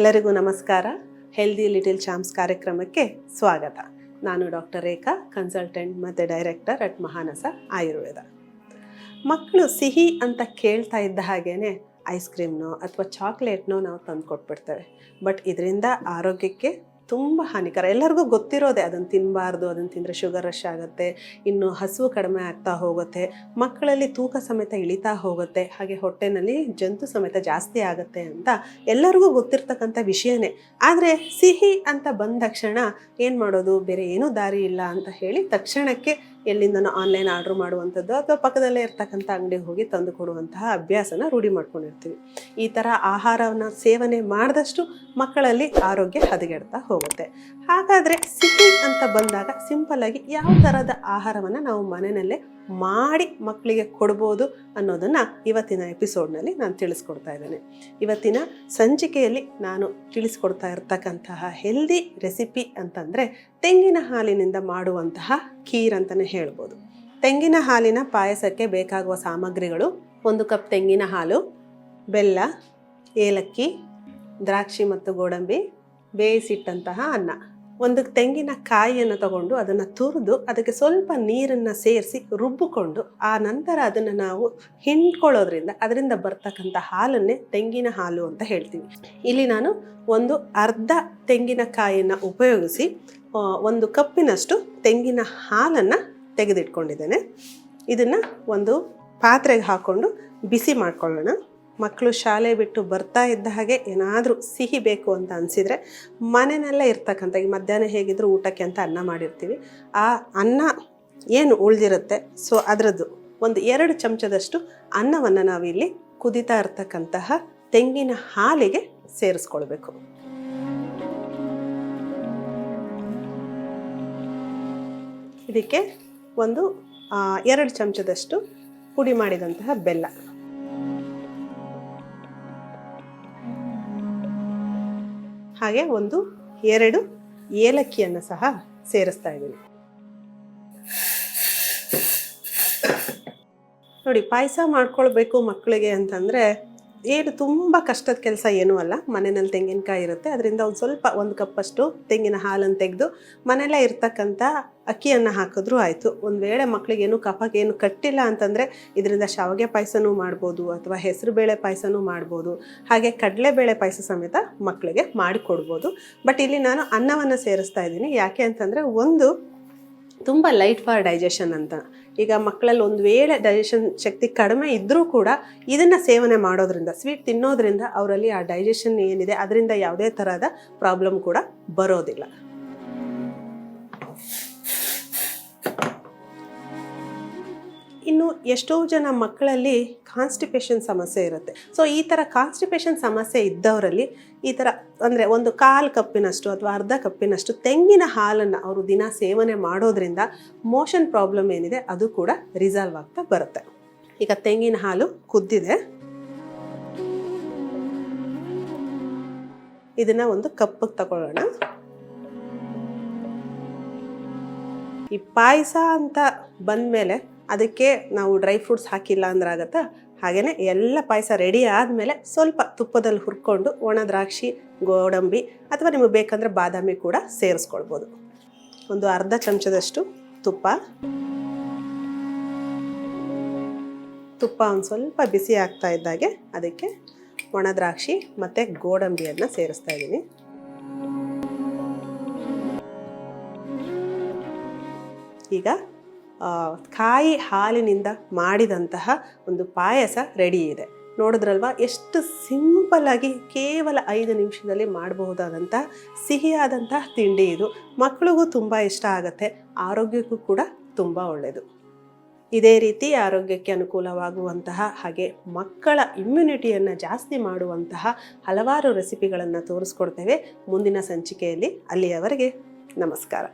ಎಲ್ಲರಿಗೂ ನಮಸ್ಕಾರ. Healthy little ಚಾಮ್ಸ್ ಕಾರ್ಯಕ್ರಮಕ್ಕೆ ಸ್ವಾಗತ. ನಾನು ಡಾಕ್ಟರ್ ರೇಖಾ ಕನ್ಸಲ್ಟೆಂಟ್ ಮತ್ತು ಡೈರೆಕ್ಟರ್ ಅಟ್ ಮಹಾನಸ ಆಯುರ್ವೇದ ಮಕ್ಕಳು ಸಿಹಿ ಅಂತ ಕೇಳ್ತಾ ಇದ್ದ ಹಾಗೇ ಐಸ್ ಕ್ರೀಮ್ನೋ ಅಥವಾ ಚಾಕ್ಲೇಟ್ನೋ ನಾವು ತಂದು ಕೊಟ್ಬಿಡ್ತೇವೆ ಬಟ್ ಇದರಿಂದ ಆರೋಗ್ಯಕ್ಕೆ ತುಂಬ ಹಾನಿಕರ. ಎಲ್ಲರಿಗೂ ಗೊತ್ತಿರೋದೆ ಅದನ್ನು ತಿನ್ನಬಾರ್ದು ಅದನ್ನು ತಿಂದರೆ ಶುಗರ್ ರಶ್ ಆಗುತ್ತೆ, ಇನ್ನು ಹಸುವು ಕಡಿಮೆ ಆಗ್ತಾ ಹೋಗುತ್ತೆ, ಮಕ್ಕಳಲ್ಲಿ ತೂಕ ಸಮೇತ ಇಳಿತಾ ಹೋಗುತ್ತೆ, ಹಾಗೆ ಹೊಟ್ಟೆನಲ್ಲಿ ಜಂತು ಸಮೇತ ಜಾಸ್ತಿ ಆಗುತ್ತೆ ಅಂತ ಎಲ್ಲರಿಗೂ ಗೊತ್ತಿರ್ತಕ್ಕಂಥ ವಿಷಯನೇ. ಆದರೆ ಸಿಹಿ ಅಂತ ಬಂದ ತಕ್ಷಣ ಏನು ಮಾಡೋದು? ಬೇರೆ ಏನೂ ದಾರಿ ಇಲ್ಲ ಅಂತ ಹೇಳಿ ತಕ್ಷಣಕ್ಕೆ ಎಲ್ಲಿಂದನೋ ಆನ್ಲೈನ್ ಆರ್ಡ್ರ್ ಮಾಡುವಂಥದ್ದು ಅಥವಾ ಪಕ್ಕದಲ್ಲೇ ಇರ್ತಕ್ಕಂಥ ಅಂಗಡಿಗೆ ಹೋಗಿ ತಂದು ಕೊಡುವಂತಹ ಅಭ್ಯಾಸನ ರೂಢಿ ಮಾಡ್ಕೊಂಡಿರ್ತೀವಿ. ಈ ಥರ ಆಹಾರವನ್ನು ಸೇವನೆ ಮಾಡಿದಷ್ಟು ಮಕ್ಕಳಲ್ಲಿ ಆರೋಗ್ಯ ಹದಗೆಡ್ತಾ ಹೋಗುತ್ತೆ. ಹಾಗಾದರೆ ಸಿಹಿ ಅಂತ ಬಂದಾಗ ಸಿಂಪಲ್ಲಾಗಿ ಯಾವ ಥರದ ಆಹಾರವನ್ನು ನಾವು ಮನೆಯಲ್ಲೇ ಮಾಡಿ ಮಕ್ಕಳಿಗೆ ಕೊಡ್ಬೋದು ಅನ್ನೋದನ್ನು ಇವತ್ತಿನ ಎಪಿಸೋಡ್ನಲ್ಲಿ ನಾನು ತಿಳಿಸ್ಕೊಡ್ತಾ ಇದ್ದೇನೆ. ಇವತ್ತಿನ ಸಂಚಿಕೆಯಲ್ಲಿ ನಾನು ತಿಳಿಸ್ಕೊಡ್ತಾ ಇರ್ತಕ್ಕಂತಹ ಹೆಲ್ದಿ ರೆಸಿಪಿ ಅಂತಂದರೆ ತೆಂಗಿನ ಹಾಲಿನಿಂದ ಮಾಡುವಂತಹ ಖೀರ್ ಅಂತಲೇ ಹೇಳ್ಬೋದು. ತೆಂಗಿನ ಹಾಲಿನ ಪಾಯಸಕ್ಕೆ ಬೇಕಾಗುವ ಸಾಮಗ್ರಿಗಳು ಒಂದು ಕಪ್ ತೆಂಗಿನ ಹಾಲು, ಬೆಲ್ಲ, ಏಲಕ್ಕಿ, ದ್ರಾಕ್ಷಿ ಮತ್ತು ಗೋಡಂಬಿ, ಬೇಯಿಸಿಟ್ಟಂತಹ ಅನ್ನ. ಒಂದು ತೆಂಗಿನ ಕಾಯಿಯನ್ನು ತಗೊಂಡು ಅದನ್ನು ತುರಿದು ಅದಕ್ಕೆ ಸ್ವಲ್ಪ ನೀರನ್ನು ಸೇರಿಸಿ ರುಬ್ಬಿಕೊಂಡು ಆ ನಂತರ ಅದನ್ನು ನಾವು ಹಿಂಡ್ಕೊಳ್ಳೋದ್ರಿಂದ ಅದರಿಂದ ಬರ್ತಕ್ಕಂಥ ಹಾಲನ್ನೇ ತೆಂಗಿನ ಹಾಲು ಅಂತ ಹೇಳ್ತೀವಿ. ಇಲ್ಲಿ ನಾನು ಒಂದು ಅರ್ಧ ತೆಂಗಿನಕಾಯಿಯನ್ನು ಉಪಯೋಗಿಸಿ ಒಂದು ಕಪ್ಪಿನಷ್ಟು ತೆಂಗಿನ ಹಾಲನ್ನು ತೆಗೆದಿಟ್ಕೊಂಡಿದ್ದೇನೆ. ಇದನ್ನು ಒಂದು ಪಾತ್ರೆಗೆ ಹಾಕ್ಕೊಂಡು ಬಿಸಿ ಮಾಡ್ಕೊಳ್ಳೋಣ. ಮಕ್ಕಳು ಶಾಲೆ ಬಿಟ್ಟು ಬರ್ತಾ ಇದ್ದ ಹಾಗೆ ಏನಾದರೂ ಸಿಹಿ ಬೇಕು ಅಂತ ಅನಿಸಿದರೆ ಮನೆಯಲ್ಲೇ ಇರ್ತಕ್ಕಂಥ ಈಗ ಮಧ್ಯಾಹ್ನ ಹೇಗಿದ್ರು ಊಟಕ್ಕೆ ಅಂತ ಅನ್ನ ಮಾಡಿರ್ತೀವಿ. ಆ ಅನ್ನ ಏನು ಉಳಿದಿರುತ್ತೆ? ಸೊ ಅದರದ್ದು ಒಂದು ಎರಡು ಚಮಚದಷ್ಟು ಅನ್ನವನ್ನು ನಾವಿಲ್ಲಿ ಕುದಿತಾ ಇರ್ತಕ್ಕಂತಹ ತೆಂಗಿನ ಹಾಲಿಗೆ ಸೇರಿಸ್ಕೊಳ್ಬೇಕು. ಇದಕ್ಕೆ ಒಂದು ಎರಡು ಚಮಚದಷ್ಟು ಪುಡಿ ಮಾಡಿದಂತಹ ಬೆಲ್ಲ. ಹಾಗೆ ಒಂದು ಎರಡು ಏಲಕ್ಕಿಯನ್ನು ಸಹ ಸೇರಿಸ್ತಾ ಇದ್ದೀನಿ. ನೋಡಿ ಪಾಯಸ ಮಾಡ್ಕೊಳ್ಬೇಕು ಮಕ್ಕಳಿಗೆ ಅಂತಂದರೆ ಏನು ತುಂಬ ಕಷ್ಟದ ಕೆಲಸ ಏನೂ ಅಲ್ಲ. ಮನೆಯಲ್ಲಿ ತೆಂಗಿನಕಾಯಿ ಇರುತ್ತೆ. ಅದರಿಂದ ಒಂದು ಸ್ವಲ್ಪ ಒಂದು ಕಪ್ಪಷ್ಟು ತೆಂಗಿನ ಹಾಲನ್ನು ತೆಗೆದು ಮನೆಯಲ್ಲೇ ಇರ್ತಕ್ಕಂಥ ಅಕ್ಕಿಯನ್ನು ಹಾಕಿದ್ರೂ ಆಯಿತು. ಒಂದು ವೇಳೆ ಮಕ್ಕಳಿಗೆ ಏನು ಕಫಕ್ಕೆ ಏನು ಕಟ್ಟಿಲ್ಲ ಅಂತಂದರೆ ಇದರಿಂದ ಶಾವಿಗೆ ಪಾಯಸನೂ ಮಾಡ್ಬೋದು ಅಥವಾ ಹೆಸರುಬೇಳೆ ಪಾಯಸನೂ ಮಾಡ್ಬೋದು. ಹಾಗೆ ಕಡಲೆಬೇಳೆ ಪಾಯಸ ಸಮೇತ ಮಕ್ಕಳಿಗೆ ಮಾಡಿಕೊಡ್ಬೋದು ಬಟ್ ಇಲ್ಲಿ ನಾನು ಅನ್ನವನ್ನು ಸೇರಿಸ್ತಾ ಇದ್ದೀನಿ. ಯಾಕೆ ಅಂತಂದರೆ ಒಂದು ತುಂಬ ಲೈಟ್ ಫಾರ್ ಡೈಜೆಷನ್ ಅಂತ. ಈಗ ಮಕ್ಕಳಲ್ಲಿ ಒಂದು ವೇಳೆ ಡೈಜೆಷನ್ ಶಕ್ತಿ ಕಡಿಮೆ ಇದ್ದರೂ ಕೂಡ ಇದನ್ನು ಸೇವನೆ ಮಾಡೋದ್ರಿಂದ ಸ್ವೀಟ್ ತಿನ್ನೋದ್ರಿಂದ ಅವರಲ್ಲಿ ಆ ಡೈಜೆಷನ್ ಏನಿದೆ ಅದರಿಂದ ಯಾವುದೇ ಥರದ ಪ್ರಾಬ್ಲಮ್ ಕೂಡ ಬರೋದಿಲ್ಲ. ಇನ್ನು ಎಷ್ಟೋ ಜನ ಮಕ್ಕಳಲ್ಲಿ ಕಾನ್ಸ್ಟಿಪೇಷನ್ ಸಮಸ್ಯೆ ಇರುತ್ತೆ. ಸೊ ಈ ಥರ ಕಾನ್ಸ್ಟಿಪೇಷನ್ ಸಮಸ್ಯೆ ಇದ್ದವರಲ್ಲಿ ಈ ಥರ ಅಂದರೆ ಒಂದು ಕಾಲು ಕಪ್ಪಿನಷ್ಟು ಅಥವಾ ಅರ್ಧ ಕಪ್ಪಿನಷ್ಟು ತೆಂಗಿನ ಹಾಲನ್ನು ಅವರು ದಿನ ಸೇವನೆ ಮಾಡೋದ್ರಿಂದ ಮೋಷನ್ ಪ್ರಾಬ್ಲಮ್ ಏನಿದೆ ಅದು ಕೂಡ ರಿಸಾಲ್ವ್ ಆಗ್ತಾ ಬರುತ್ತೆ. ಈಗ ತೆಂಗಿನ ಹಾಲು ಕುದ್ದಿದೆ. ಇದನ್ನು ಒಂದು ಕಪ್ಪಿಗೆ ತಗೊಳ್ಳೋಣ. ಈ ಪಾಯಸ ಅಂತ ಬಂದಮೇಲೆ ಅದಕ್ಕೆ ನಾವು ಡ್ರೈ ಫ್ರೂಟ್ಸ್ ಹಾಕಿಲ್ಲ ಅಂದ್ರೆ ಆಗುತ್ತಾ? ಹಾಗೆಯೇ ಎಲ್ಲ ಪಾಯಸ ರೆಡಿ ಆದಮೇಲೆ ಸ್ವಲ್ಪ ತುಪ್ಪದಲ್ಲಿ ಹುರ್ಕೊಂಡು ಒಣ ದ್ರಾಕ್ಷಿ, ಗೋಡಂಬಿ ಅಥವಾ ನಿಮಗೆ ಬೇಕಂದರೆ ಬಾದಾಮಿ ಕೂಡ ಸೇರಿಸ್ಕೊಳ್ಬೋದು. ಒಂದು ಅರ್ಧ ಚಮಚದಷ್ಟು ತುಪ್ಪ. ತುಪ್ಪ ಒಂದು ಸ್ವಲ್ಪ ಬಿಸಿ ಆಗ್ತಾ ಇದ್ದಾಗೆ ಅದಕ್ಕೆ ಒಣ ದ್ರಾಕ್ಷಿ ಮತ್ತು ಗೋಡಂಬಿಯನ್ನು ಸೇರಿಸ್ತಾ ಇದ್ದೀನಿ. ಈಗ ಕಾಯಿ ಹಾಲಿನಿಂದ ಮಾಡಿದಂತಹ ಒಂದು ಪಾಯಸ ರೆಡಿ ಇದೆ. ನೋಡಿದ್ರಲ್ವಾ? ಎಷ್ಟು ಸಿಂಪಲ್ಲಾಗಿ ಕೇವಲ ಐದು ನಿಮಿಷದಲ್ಲಿ ಮಾಡಬಹುದಾದಂಥ ಸಿಹಿಯಾದಂಥ ತಿಂಡಿ ಇದು. ಮಕ್ಕಳಿಗೂ ತುಂಬ ಇಷ್ಟ ಆಗುತ್ತೆ. ಆರೋಗ್ಯಕ್ಕೂ ಕೂಡ ತುಂಬ ಒಳ್ಳೆಯದು ಇದೇ ರೀತಿ ಆರೋಗ್ಯಕ್ಕೆ ಅನುಕೂಲವಾಗುವಂತಹ ಹಾಗೆ ಮಕ್ಕಳ ಇಮ್ಯುನಿಟಿಯನ್ನು ಜಾಸ್ತಿ ಮಾಡುವಂತಹ ಹಲವಾರು ರೆಸಿಪಿಗಳನ್ನು ತೋರಿಸ್ಕೊಡ್ತೇವೆ. ಮುಂದಿನ ಸಂಚಿಕೆಯಲ್ಲಿ ಅಲ್ಲಿಯವರೆಗೆ ನಮಸ್ಕಾರ.